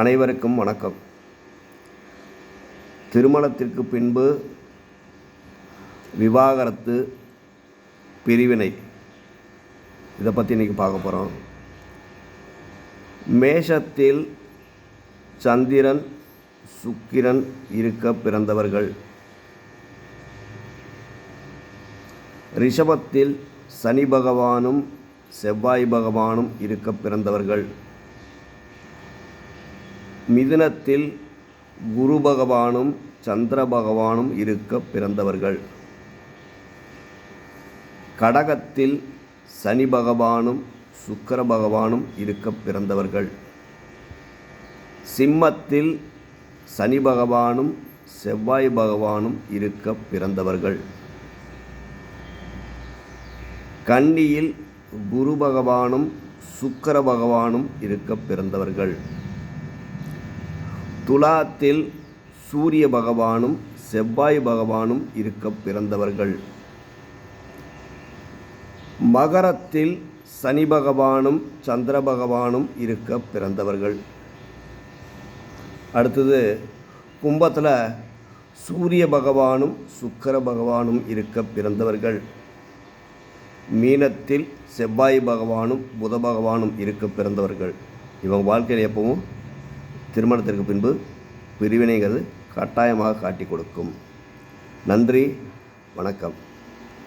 அனைவருக்கும் வணக்கம். திருமணத்திற்கு பின்பு விவாகரத்து பிரிவினை. இதை பற்றி இன்றைக்கி பார்க்க போகிறோம் மேஷத்தில் சந்திரன் சுக்கிரன் இருக்க பிறந்தவர்கள். ரிஷபத்தில் சனி பகவானும் செவ்வாய் பகவானும் இருக்க பிறந்தவர்கள். மிதுனத்தில் குரு பகவானும் சந்திர பகவானும் இருக்க பிறந்தவர்கள். கடகத்தில் சனி பகவானும் சுக்கர பகவானும் இருக்க பிறந்தவர்கள். சிம்மத்தில் சனி பகவானும் செவ்வாய் பகவானும் இருக்க பிறந்தவர்கள். கன்னியில் குரு பகவானும் சுக்கர பகவானும் இருக்க பிறந்தவர்கள். துலாத்தில் சூரிய பகவானும் செவ்வாய் பகவானும் இருக்க பிறந்தவர்கள். மகரத்தில் சனி பகவானும் சந்திர பகவானும் இருக்க பிறந்தவர்கள். அடுத்தது கும்பத்தில் சூரிய பகவானும் சுக்கர பகவானும் இருக்க பிறந்தவர்கள். மீனத்தில் செவ்வாய் பகவானும் புத பகவானும் இருக்க பிறந்தவர்கள். இவங்க வாழ்க்கையில் எப்பவும் திருமணத்திற்கு பின்பு பிரிவினைகள் கட்டாயமாக காட்டி கொடுக்கும். நன்றி வணக்கம்.